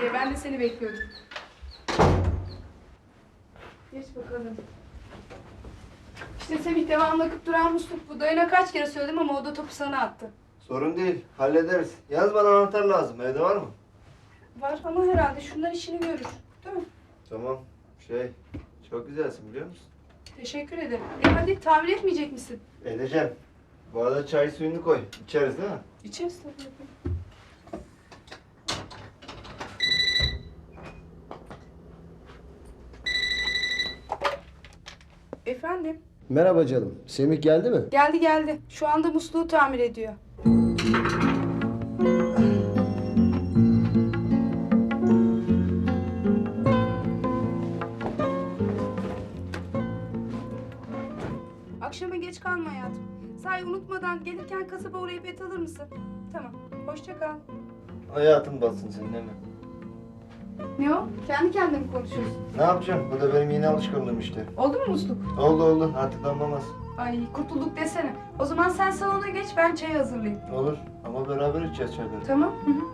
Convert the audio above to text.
diye. Ben de seni bekliyordum. Geç bakalım. İşte Semih devamlı akıp duran musluk bu. Dayına kaç kere söyledim ama o da topu sana attı. Sorun değil. Hallederiz. Yalnız bana anahtar lazım. Evde var mı? Var ama herhalde şunlar işini görür. Değil mi? Tamam. Şey, çok güzelsin biliyor musun? Teşekkür ederim. E hadi tamir etmeyecek misin? Edeceğim. Bu arada çay suyunu koy. İçeriz değil mi? İçeriz tabii. Efendim? Merhaba canım. Semih geldi mi? Geldi geldi. Şu anda musluğu tamir ediyor. Akşama geç kalma hayatım. Sahi unutmadan gelirken kasaba uğrayıp et alır mısın? Tamam. Hoşça kal. Hayatım batsın senin değil mi? Ne o? Kendi kendine mi konuşuyorsun? Ne yapacağım? Bu da benim yeni alışkanlığım işte. Oldu mu musluk? Oldu oldu. Artık damlamaz. Ay kurtulduk desene. O zaman sen salona geç ben çay hazırlayayım. Olur. Ama beraber içeceğiz çayları. Tamam. Hı hı.